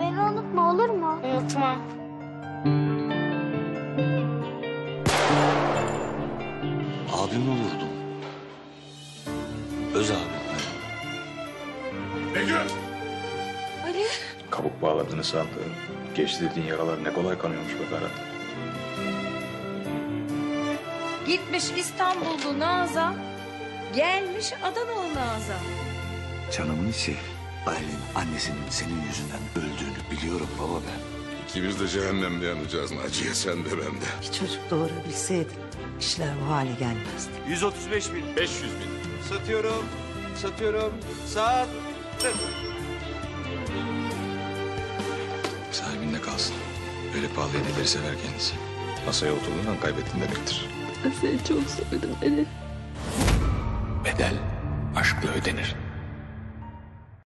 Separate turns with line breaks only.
Beni unutma olur mu?
Unutmam.
Abim olurdum. Öz abim.
Ali.
Kabuk bağladığını sandığın, geçti dediğin yaralar ne kolay kanıyormuş be Ferhat.
Gitmiş İstanbullu Nazan, gelmiş Adanalı Nazan.
Canımın içi. Aylin'in annesinin senin yüzünden öldüğünü biliyorum baba ben.
İkimiz de cehennemde yanacağız Naciye sen de ben de.
Bir çocuk doğurabilseydim işler bu hale gelmezdi.
135 bin.
500 bin.
Satıyorum. Satıyorum. Sattım.
Sahibinde kalsın. Öyle pahalıya neleri sever kendisi. Masaya oturduğundan kaybettin demektir.
Seni çok sevdim Ali.
Bedel aşkla ödenir.